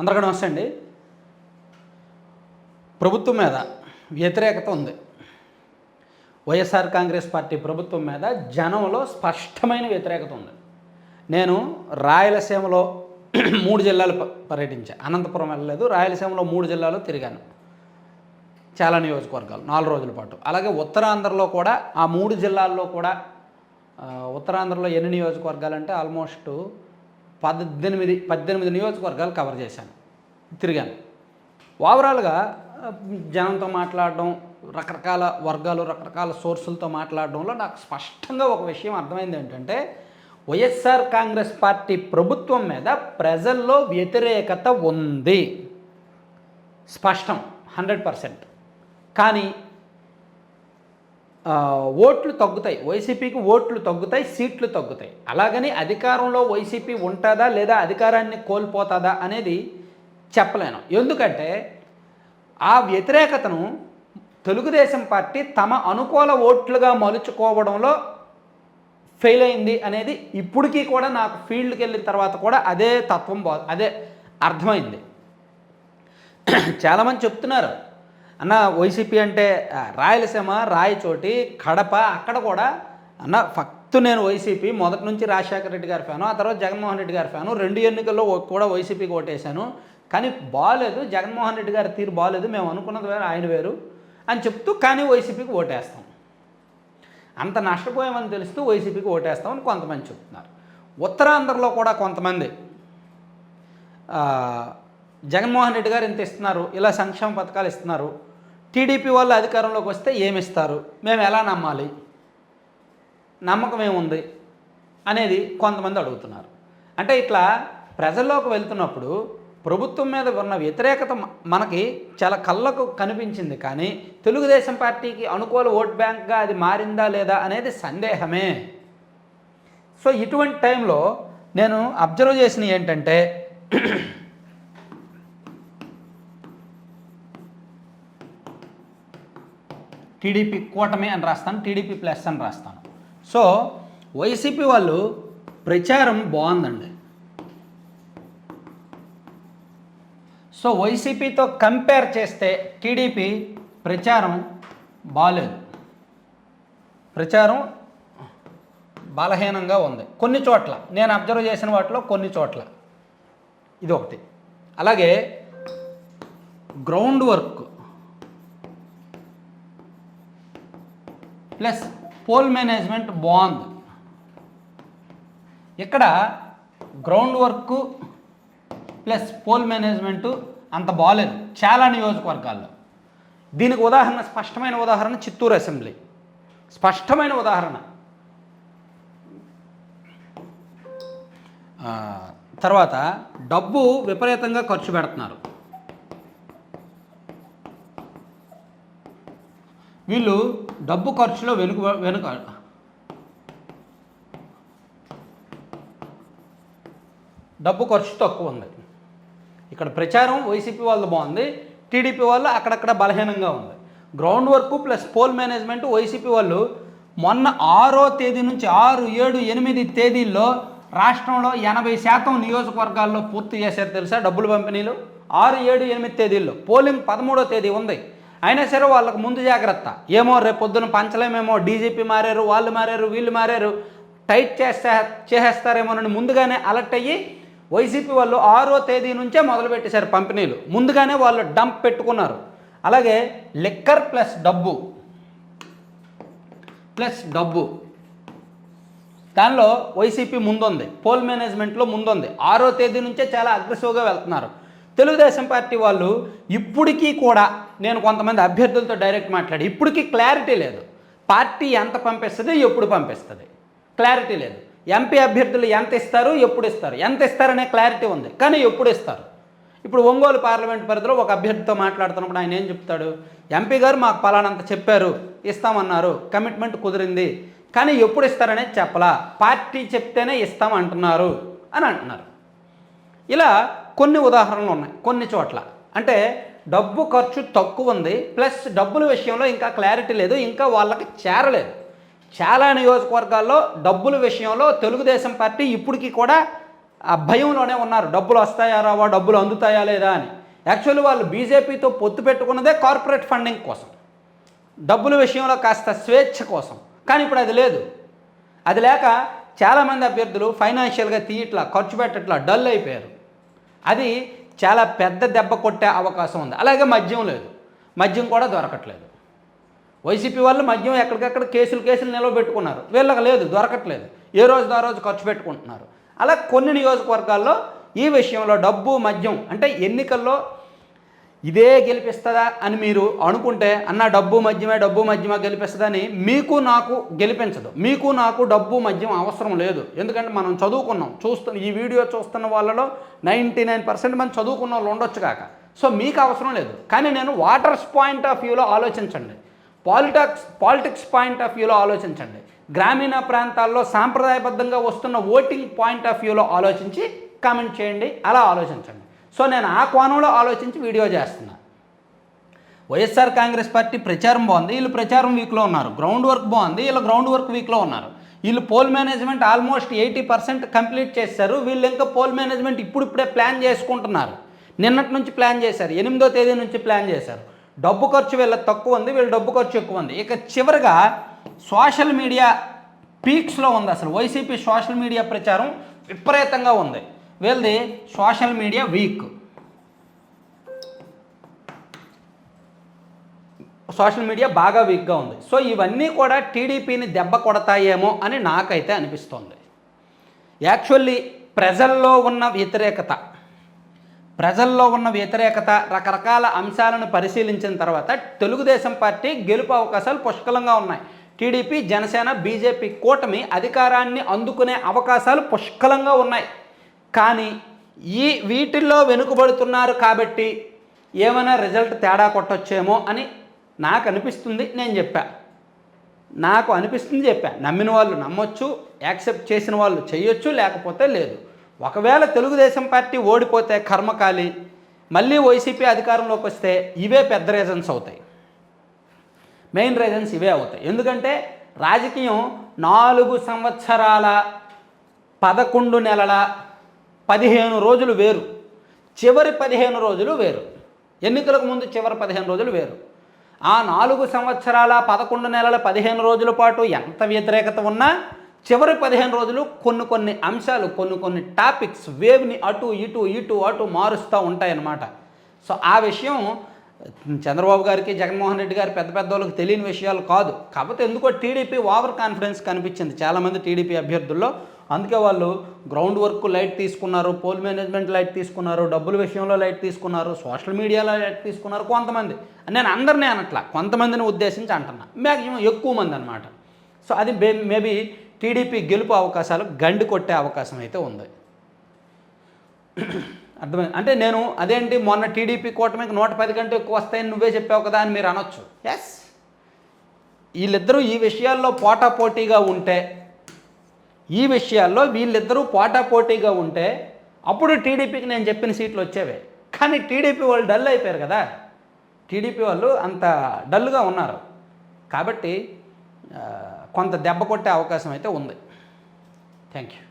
అందరికీ నమస్తే అండి. ప్రభుత్వం మీద వ్యతిరేకత ఉంది. వైఎస్ఆర్ కాంగ్రెస్ పార్టీ ప్రభుత్వం మీద జనంలో స్పష్టమైన వ్యతిరేకత ఉంది. నేను రాయలసీమలో మూడు జిల్లాలు ప- పర్యటించా. అనంతపురం వెళ్ళలేదు. రాయలసీమలో మూడు జిల్లాలు తిరిగాను. చాలా నియోజకవర్గాలు. నాలుగు రోజుల పాటు. అలాగే ఉత్తరాంధ్రలో కూడా ఆ మూడు జిల్లాల్లో కూడా ఉత్తరాంధ్రలో ఎన్ని నియోజకవర్గాలు అంటే ఆల్మోస్ట్ పద్దెనిమిది పద్దెనిమిది నియోజకవర్గాలు కవర్ చేశాను. తిరిగాను. ఓవరాల్గా జనంతో మాట్లాడడం రకరకాల వర్గాలు రకరకాల సోర్సులతో మాట్లాడడంలో నాకు స్పష్టంగా ఒక విషయం అర్థమైంది ఏంటంటే వైఎస్ఆర్ కాంగ్రెస్ పార్టీ ప్రభుత్వం మీద ప్రజల్లో వ్యతిరేకత ఉంది. స్పష్టం హండ్రెడ్ పర్సెంట్. కానీ ఓట్లు తగ్గుతాయి. వైసీపీకి ఓట్లు తగ్గుతాయి సీట్లు తగ్గుతాయి. అలాగని అధికారంలో వైసీపీ ఉంటుందా లేదా అధికారాన్ని కోల్పోతుందా అనేది చెప్పలేను. ఎందుకంటే ఆ వ్యతిరేకతను తెలుగుదేశం పార్టీ తమ అనుకూల ఓట్లుగా మలుచుకోవడంలో ఫెయిల్ అయింది అనేది ఇప్పటికీ కూడా నాకు ఫీల్డ్కి వెళ్ళిన తర్వాత కూడా అదే తత్వం బా అదే అర్థమైంది. చాలామంది చెప్తున్నారు అన్న వైసీపీ అంటే రాయలసీమ రాయచోటి కడప అక్కడ కూడా అన్న ఫక్తు నేను వైసీపీ మొదటి నుంచి రాజశేఖర రెడ్డి గారి ఫ్యాను ఆ తర్వాత జగన్మోహన్ రెడ్డి గారి ఫ్యాను రెండు ఎన్నికల్లో కూడా వైసీపీకి ఓటేశాను కానీ బాగాలేదు జగన్మోహన్ రెడ్డి గారి తీరు బాగాలేదు మేము అనుకున్నది వేరు ఆయన వేరు అని చెప్తూ కానీ వైసీపీకి ఓటేస్తాం. అంత నష్టపోయామని తెలుస్తూ వైసీపీకి ఓటేస్తామని కొంతమంది చెప్తున్నారు. ఉత్తరాంధ్రలో కూడా కొంతమంది జగన్మోహన్ రెడ్డి గారు ఇంత ఇస్తున్నారు ఇలా సంక్షేమ పథకాలు ఇస్తున్నారు టీడీపీ వాళ్ళు అధికారంలోకి వస్తే ఏమి ఇస్తారు మేము ఎలా నమ్మాలి? నమ్మకం ఏముంది? అనేది కొంతమంది అడుగుతున్నారు. అంటే ఇట్లా ప్రజల్లోకి వెళ్తున్నప్పుడు ప్రభుత్వం మీద ఉన్న వ్యతిరేకత మనకి చాలా కళ్ళకు కనిపించింది కానీ తెలుగుదేశం పార్టీకి అనుకూల ఓట్ బ్యాంక్గా అది మారిందా లేదా అనేది సందేహమే. సో ఇటువంటి టైంలో నేను అబ్జర్వ్ చేసినవి ఏంటంటే టీడీపీ కూటమి అని రాస్తాను టీడీపీ ప్లస్ అని రాస్తాను. సో వైసీపీ వాళ్ళు ప్రచారం బాగుందండి. సో వైసీపీతో కంపేర్ చేస్తే టీడీపీ ప్రచారం బాగాలేదు ప్రచారం బలహీనంగా ఉంది. కొన్ని చోట్ల నేను అబ్జర్వ్ చేసిన వాటిలో కొన్ని చోట్ల. ఇది ఒకటి. అలాగే ground work. Plus poll management బాగుంది ఇక్కడ ground work plus poll management అంత బాగాలేదు చాలా నియోజకవర్గాల్లో. దీనికి ఉదాహరణ స్పష్టమైన ఉదాహరణ చిత్తూరు అసెంబ్లీ. స్పష్టమైన ఉదాహరణ. తర్వాత డబ్బు విపరీతంగా ఖర్చు పెడుతున్నారు. వీళ్ళు డబ్బు ఖర్చులో వెనుక వెనుక డబ్బు ఖర్చు తక్కువ ఉంది. ఇక్కడ ప్రచారం వైసీపీ వాళ్ళు బాగుంది టీడీపీ వాళ్ళు అక్కడక్కడ బలహీనంగా ఉంది. Ground work plus poll management YCP వాళ్ళు మొన్న ఆరో తేదీ నుంచి ఆరు ఏడు ఎనిమిది తేదీల్లో రాష్ట్రంలో ఎనభై శాతం నియోజకవర్గాల్లో పూర్తి చేశారు తెలుసా డబ్బులు పంపిణీలు? ఆరు ఏడు ఎనిమిది తేదీల్లో. పోలింగ్ పదమూడో తేదీ ఉంది. అయినా సరే వాళ్ళకు ముందు జాగ్రత్త. ఏమో రేపు పొద్దున పంచలేమేమో డీజీపీ మారారు వాళ్ళు మారారు వీళ్ళు మారారు టైట్ చేస్తే చేసేస్తారేమోనని ముందుగానే అలర్ట్ అయ్యి వైసీపీ వాళ్ళు ఆరో తేదీ నుంచే మొదలుపెట్టేశారు పంపిణీలు. ముందుగానే వాళ్ళు డంప్ పెట్టుకున్నారు. అలాగే లిక్కర్ ప్లస్ డబ్బు. ప్లస్ డబ్బు. దానిలో వైసీపీ ముందుంది. పోల్ మేనేజ్మెంట్లో ముందుంది. ఆరో తేదీ నుంచే చాలా అగ్రెసివ్గా వెళ్తున్నారు. తెలుగుదేశం పార్టీ వాళ్ళు ఇప్పటికీ కూడా నేను కొంతమంది అభ్యర్థులతో డైరెక్ట్ మాట్లాడి ఇప్పటికీ క్లారిటీ లేదు. పార్టీ ఎంత పంపిస్తుంది ఎప్పుడు పంపిస్తుంది? క్లారిటీ లేదు. ఎంపీ అభ్యర్థులు ఎంత ఇస్తారు ఎప్పుడు ఇస్తారు? ఎంత ఇస్తారనే క్లారిటీ ఉంది కానీ ఎప్పుడు ఇస్తారు? ఇప్పుడు ఒంగోలు పార్లమెంట్ పరిధిలో ఒక అభ్యర్థితో మాట్లాడుతున్నప్పుడు ఆయన ఏం చెప్తాడు? ఎంపీ గారు మాకు పలానంత చెప్పారు ఇస్తామన్నారు కమిట్మెంట్ కుదిరింది కానీ ఎప్పుడు ఇస్తారనేది చెప్పలా. పార్టీ చెప్తేనే ఇస్తాం అంటున్నారు అని అంటున్నారు. ఇలా కొన్ని ఉదాహరణలు ఉన్నాయి కొన్ని చోట్ల. అంటే డబ్బు ఖర్చు తక్కువ ఉంది ప్లస్ డబ్బుల విషయంలో ఇంకా క్లారిటీ లేదు ఇంకా వాళ్ళకి చేరలేదు. చాలా నియోజకవర్గాల్లో డబ్బుల విషయంలో తెలుగుదేశం పార్టీ ఇప్పటికీ కూడా ఆ భయంలోనే ఉన్నారు. డబ్బులు వస్తాయా రావా డబ్బులు అందుతాయా లేదా అని. యాక్చువల్లీ వాళ్ళు బీజేపీతో పొత్తు పెట్టుకున్నదే కార్పొరేట్ ఫండింగ్ కోసం. డబ్బుల విషయంలో కాస్త స్వేచ్ఛ కోసం. కానీ ఇప్పుడు అది లేదు. అది లేక చాలామంది అభ్యర్థులు ఫైనాన్షియల్గా తీయట్లా ఖర్చు పెట్టట్లా డల్ అయిపోయారు. అది చాలా పెద్ద దెబ్బ కొట్టే అవకాశం ఉంది. అలాగే మద్యం లేదు. మద్యం కూడా దొరకట్లేదు. వైసీపీ వాళ్ళు మద్యం ఎక్కడికక్కడ కేసులు కేసులు నిలవబెట్టుకున్నారు వీళ్ళకి లేదు దొరకట్లేదు. ఏ రోజు ఆ రోజు ఖర్చు పెట్టుకుంటున్నారు. అలా కొన్ని నియోజకవర్గాల్లో ఈ విషయంలో డబ్బు మద్యం అంటే ఎన్నికల్లో ఇదే గెలిపిస్తుందా అని మీరు అనుకుంటే అన్న డబ్బు మధ్యమే డబ్బు మధ్యమ గెలిపిస్తుందని మీకు నాకు గెలిపించదు. మీకు నాకు డబ్బు మద్యం అవసరం లేదు. ఎందుకంటే మనం చదువుకున్నాం. చూస్తున్న ఈ వీడియో చూస్తున్న వాళ్ళలో నైంటీ నైన్ పర్సెంట్ మంది చదువుకున్న వాళ్ళు ఉండొచ్చు కాక. సో మీకు అవసరం లేదు. కానీ నేను వాటర్స్ పాయింట్ ఆఫ్ వ్యూలో ఆలోచించండి. పాలిటిక్స్ పాలిటిక్స్ పాయింట్ ఆఫ్ వ్యూలో ఆలోచించండి. గ్రామీణ ప్రాంతాల్లో సాంప్రదాయబద్ధంగా వస్తున్న ఓటింగ్ పాయింట్ ఆఫ్ వ్యూలో ఆలోచించి కామెంట్ చేయండి. అలా ఆలోచించండి. సో నేను ఆ కోణంలో ఆలోచించి వీడియో చేస్తున్నా. వైఎస్ఆర్ కాంగ్రెస్ పార్టీ ప్రచారం బాగుంది వీళ్ళు ప్రచారం వీక్లో ఉన్నారు. గ్రౌండ్ వర్క్ బాగుంది వీళ్ళు గ్రౌండ్ వర్క్ వీక్లో ఉన్నారు. వీళ్ళు poll management almost eighty percent complete చేశారు వీళ్ళు ఇంకా పోల్ మేనేజ్మెంట్ ఇప్పుడిప్పుడే ప్లాన్ చేసుకుంటున్నారు. నిన్నటి నుంచి ప్లాన్ చేశారు ఎనిమిదో తేదీ నుంచి ప్లాన్ చేశారు. డబ్బు ఖర్చు వీళ్ళ తక్కువ ఉంది వీళ్ళ డబ్బు ఖర్చు ఎక్కువ ఉంది. ఇక చివరిగా సోషల్ మీడియా పీక్స్లో ఉంది అసలు. వైసీపీ సోషల్ మీడియా ప్రచారం విపరీతంగా ఉంది. వీళ్ళది social media weak. Social media బాగా వీక్గా ఉంది. సో ఇవన్నీ కూడా టీడీపీని దెబ్బ కొడతాయేమో అని నాకైతే అనిపిస్తోంది. యాక్చువల్లీ ప్రజల్లో ఉన్న వ్యతిరేకత ప్రజల్లో ఉన్న వ్యతిరేకత రకరకాల అంశాలను పరిశీలించిన తర్వాత తెలుగుదేశం పార్టీ గెలుపు అవకాశాలు పుష్కలంగా ఉన్నాయి. టీడీపీ జనసేన బీజేపీ కూటమి అధికారాన్ని అందుకునే అవకాశాలు పుష్కలంగా ఉన్నాయి. కానీ ఈ వీటిల్లో వెనుకబడుతున్నారు కాబట్టి ఏమైనా రిజల్ట్ తేడా కొట్టొచ్చేమో అని నాకు అనిపిస్తుంది నేను చెప్పా. నాకు అనిపిస్తుంది చెప్పా. నమ్మిన వాళ్ళు నమ్మొచ్చు యాక్సెప్ట్ చేసిన వాళ్ళు చేయొచ్చు లేకపోతే లేదు. ఒకవేళ తెలుగుదేశం పార్టీ ఓడిపోతే కర్మకాలి మళ్ళీ వైసీపీ అధికారంలోకి వస్తే ఇవే పెద్ద రీజన్స్ అవుతాయి. మెయిన్ రీజన్స్ ఇవే అవుతాయి. ఎందుకంటే రాజకీయం నాలుగు సంవత్సరాల పదకొండు నెలల పదిహేను రోజులు వేరు. చివరి పదిహేను రోజులు వేరు. ఎన్నికలకు ముందు చివరి పదిహేను రోజులు వేరు. ఆ నాలుగు సంవత్సరాల పదకొండు నెలల పదిహేను రోజుల పాటు ఎంత వ్యతిరేకత ఉన్నా చివరి పదిహేను రోజులు కొన్ని కొన్ని అంశాలు కొన్ని కొన్ని టాపిక్స్ వేవ్ని అటు ఇటు ఇటు అటు మారుస్తూ ఉంటాయన్నమాట. సో ఆ విషయం చంద్రబాబు గారికి జగన్మోహన్ రెడ్డి గారి పెద్ద పెద్ద వాళ్ళకి తెలియని విషయాలు కాదు. కాకపోతే ఎందుకో టీడీపీ ఓవర్ కాన్ఫిడెన్స్ కనిపించింది చాలామంది టీడీపీ అభ్యర్థుల్లో. అందుకే వాళ్ళు గ్రౌండ్ వర్క్ లైట్ తీసుకున్నారు పోల్ మేనేజ్మెంట్ లైట్ తీసుకున్నారు డబ్బుల విషయంలో లైట్ తీసుకున్నారు సోషల్ మీడియాలో లైట్ తీసుకున్నారు కొంతమంది. నేను అందరినీ అనట్లా కొంతమందిని ఉద్దేశించి అంటున్నా. మ్యాక్సిమం ఎక్కువ మంది అనమాట సో అది మేబీ టీడీపీ గెలుపు అవకాశాలు గండి కొట్టే అవకాశం అయితే ఉంది. అర్థమైంది. అంటే నేను అదేంటి మొన్న టీడీపీ కూటమికి నూట పది కంటే ఎక్కువ వస్తాయని నువ్వే చెప్పావు కదా అని మీరు అనొచ్చు. ఎస్ వీళ్ళిద్దరూ ఈ విషయాల్లో పోటాపోటీగా ఉంటే ఈ విషయాల్లో వీళ్ళిద్దరూ పోటాపోటీగా ఉంటే అప్పుడు టీడీపీకి నేను చెప్పిన సీట్లు వచ్చేవే. కానీ టీడీపీ వాళ్ళు డల్ అయిపోయారు కదా. టీడీపీ వాళ్ళు అంత డల్గా ఉన్నారు. కాబట్టి కొంత దెబ్బ కొట్టే అవకాశం అయితే ఉంది. Thank you